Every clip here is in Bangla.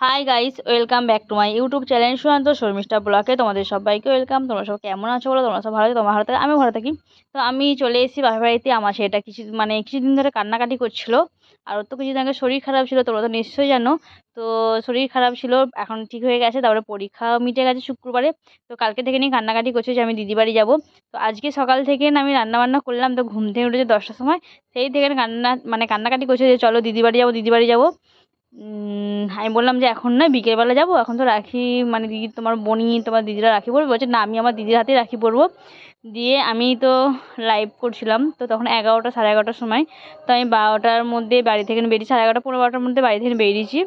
Hi guys welcome back to my YouTube channel Sushanta Sharmistha ব্লকে তোমাদের সবাইকে ওয়েলকাম তোমরা সব কেমন আছো বলো? তোমরা সব ভালো তোমার ভালো থাকে আমিও ভালো থাকি। তো আমি চলে এসেছি বাপের বাড়িতে। আমার সেটা কিছু মানে কিছুদিন ধরে কান্নাকাটি করছিল। আর তো কিছুদিন আগে শরীর খারাপ ছিল, তোমরা তো নিশ্চয়ই জানো। তো শরীর খারাপ ছিল, এখন ঠিক হয়ে গেছে। তারপরে পরীক্ষা মিটে গেছে শুক্রবারে। তো কালকে থেকে নিয়ে কান্নাকাটি করছে যে আমি দিদি বাড়ি যাব। তো আজকে সকাল থেকে আমি রান্নাবান্না করলাম। তো ঘুম থেকে উঠেছে দশটার সময়। সেই থেকে কান্না মানে কান্নাকাটি করছে যে, চলো দিদি বাড়ি যাব দিদি বাড়ি যাব। আমি বললাম যে এখন নয়, বিকেলবেলা যাব। এখন তো রাখি মানে দিদি, তোমার বোনই, তোমার দিদিরা রাখি পরবে বলছে, না, আমি আমার দিদির হাতেই রাখি পরবো দিয়ে আমি তো লাইভ করছিলাম। তো তখন এগারোটা, সাড়ে এগারোটার সময়। তো আমি বারোটার মধ্যে বাড়ি থেকে বেরিয়েছি। সাড়ে এগারোটা পনেরো বারোটার মধ্যে বাড়ি থেকে বেরিয়েছি।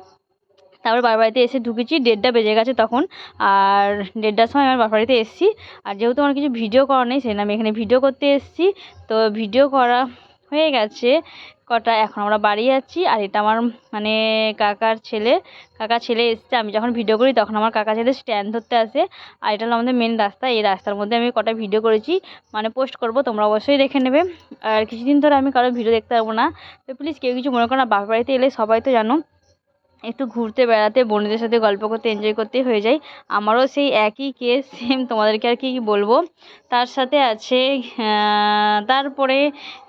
তারপর বাবার বাড়িতে এসে ঢুকেছি। দেড়টা বেজে গেছে তখন। আর দেড়টার সময় আমার বাবার বাড়িতে এসেছি। আর যেহেতু আমার কিছু ভিডিও করা নেই, সেই আমি এখানে ভিডিও করতে এসেছি। তো ভিডিও করা হয়ে গেছে। কটা, এখন আমরা বাড়ি যাচ্ছি আর এটা আমার মানে কাকার ছেলে। কাকা ছেলে এসছে, আমি যখন ভিডিও করি তখন আমার কাকা ছেলে স্ট্যান্ড ধরতে আসে। আর এটা হলো আমাদের মেন রাস্তা, এই রাস্তার মধ্যে আমি কটা ভিডিও করেছি মানে পোস্ট করব, তোমরা অবশ্যই দেখে নেবে। আর কিছুদিন ধরে আমি কারও ভিডিও দেখতে পারব না। তো প্লিজ কেউ কিছু মনে করো না, বাপের বাড়িতে এলে সবাই তো জানো। একটু ঘুরতে বেড়াতে বোনেদের সাথে গল্প করতে এনজয় করতেই হয়ে যায়। আমারও সেই একই কেস সেম তোমাদেরকে আর কি বলব? তার সাথে আছে তারপরে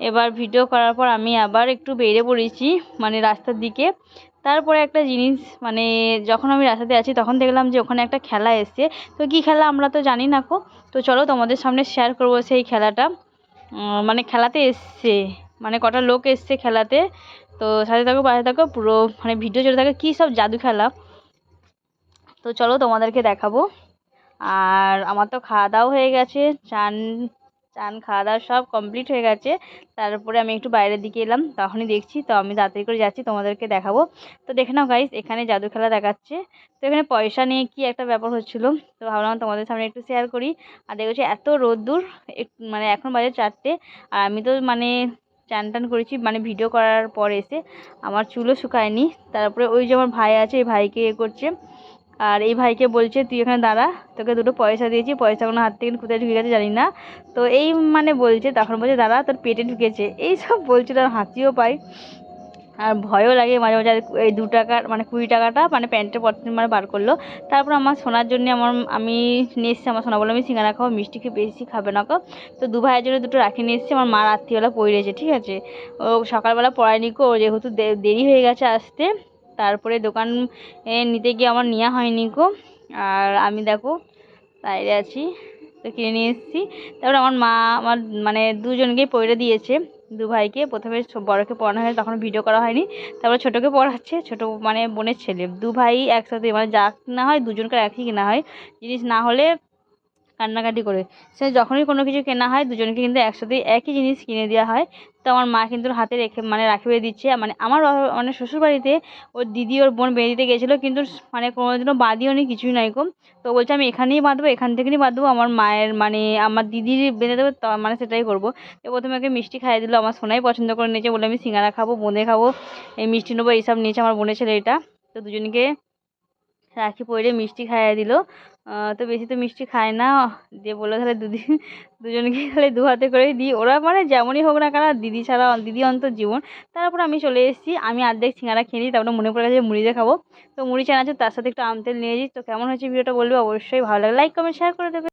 এবার ভিডিও করার পর আমি আবার একটু বেরিয়ে পড়েছি মানে রাস্তার দিকে। তারপরে একটা জিনিস মানে যখন আমি রাস্তাতে আছি, তখন দেখলাম যে ওখানে একটা খেলা এসছে। তো কী খেলা আমরা তো জানি না কো। তো চলো তোমাদের সামনে শেয়ার করব সেই খেলাটা। মানে খেলাতে এসছে। মানে কটা লোক এসছে খেলাতে। তো সাথে থাকো, পাশে থাকো, পুরো মানে ভিডিও চলে থাকে, কী সব জাদু খেলা। তো চলো তোমাদেরকে দেখাবো। আর আমার তো খাওয়া দাওয়া হয়ে গেছে, চান চান খাওয়া দাওয়া সব কমপ্লিট হয়ে গেছে। তারপরে আমি একটু বাইরের দিকে এলাম, তখনই দেখছি, তো আমি তাড়াতাড়ি করে যাচ্ছি, তোমাদেরকে দেখাবো। তো দেখে নাও গাইস এখানে জাদু খেলা দেখাচ্ছে। তো এখানে পয়সা নিয়ে কি একটা ব্যাপার হচ্ছিল, তো ভাবলাম তোমাদের সামনে একটু শেয়ার করি। আর দেখেছি এত রোদ্দুর মানে এখন বাজে চারটে, আর আমি তো মানে চান টান করেছি মানে ভিডিও করার পর এসে আমার চুলও শুকায়নি। তারপরে ওই যে আমার ভাই আছে, এই ভাইকে এ করছে। আর এই ভাইকে বলছে, তুই এখানে দাঁড়া, তোকে দুটো পয়সা দিয়েছি, পয়সা কোনো হাত থেকে কোথায় ঢুকে গেছে জানি না তো এই মানে বলছে, তখন বলছে, দাঁড়া, তোর পেটে ঢুকেছে। এই সব বলছিল, আর হাসিও পাই আর ভয়ও লাগে মাঝে মাঝে এই দু টাকার মানে কুড়ি টাকাটা মানে প্যান্টের পর মানে বার করল। তারপর আমার সোনার জন্য আমার, আমি নিয়ে এসেছি আমার সোনা বলে আমি সিঙ্গারা খাব, মিষ্টি খেয়ে বেশি খাবে না তো দু ভাইয়ের জন্য দুটো রাখি নিয়ে এসেছি, আমার মা রাত্রিবেলা পড়েছে ঠিক আছে? ও সকালবেলা পড়ায়নি কো যেহেতু দেরি হয়ে গেছে আসতে। তারপরে দোকান নিতে গিয়ে আমার নেওয়া হয়নি কো। আর আমি দেখো বাইরে আছি। তো কিনে নিয়ে এসেছি। তারপরে আমার মা আমার মানে দুজনকেই পড়ে দিয়েছে। দু ভাইকে। প্রথমে বড়কে পড়ানো হয় তখন ভিডিও করা হয়নি। তারপরে ছোটোকে পড়াচ্ছে। ছোটো মানে বোনের ছেলে। দু ভাই একসাথে মানে যা না হয় দুজনকার একই কেনা হয়। জিনিস না হলে কান্নাকাটি করে। সে যখনই কোনো কিছু কেনা হয়, দুজনকে কিন্তু একসাথে একই জিনিস কিনে দেওয়া হয়। তো আমার মা কিন্তু হাতে রেখে মানে রাখিয়ে দিচ্ছে। মানে আমার মানে শ্বশুরবাড়িতে ওর দিদি, ওর বোন বেঁধে দিতে গেছিল, কিন্তু মানে কোনোদিনও বাঁধিও নি কিছুই নাই কম তো বলছে, আমি এখানেই বাঁধবো, এখান থেকেই বাঁধবো, আমার মায়ের মানে আমার দিদির বেঁধে দেবে মানে সেটাই করব। তো প্রথমে ওকে মিষ্টি খাইয়ে দিল, আমার সোনাই পছন্দ করে নিয়েছে, বলে আমি সিঙ্গারা খাব, বোঁদে খাব, এই মিষ্টি নেব, এইসব নিয়েছে আমার বোনের ছেলে এটা। তো দুজনকে রাখি পরে মিষ্টি খাইয়ে দিল। তো বেশি তো মিষ্টি খায় না। দিয়ে বলল, তাহলে দুদিন দুজনকে তাহলে দু হাতে করেই দিই। ওরা মানে যেমনই হোক না কেন, দিদি ছাড়া, দিদি অন্তর জীবন। তারপর আমি চলে এসেছি, আমি অর্ধেক সিঙ্গারা খেয়ে নিই, তারপরে মনে পড়ে গেছে মুড়ি দিয়ে খাব। তো মুড়ি চানাচুর, তার সাথে একটু আমতেল নিয়ে যাই তো কেমন হয়েছে ভিডিওটা বলবে অবশ্যই ভালো লাগে। লাইক কমেন্ট শেয়ার করে দেবে।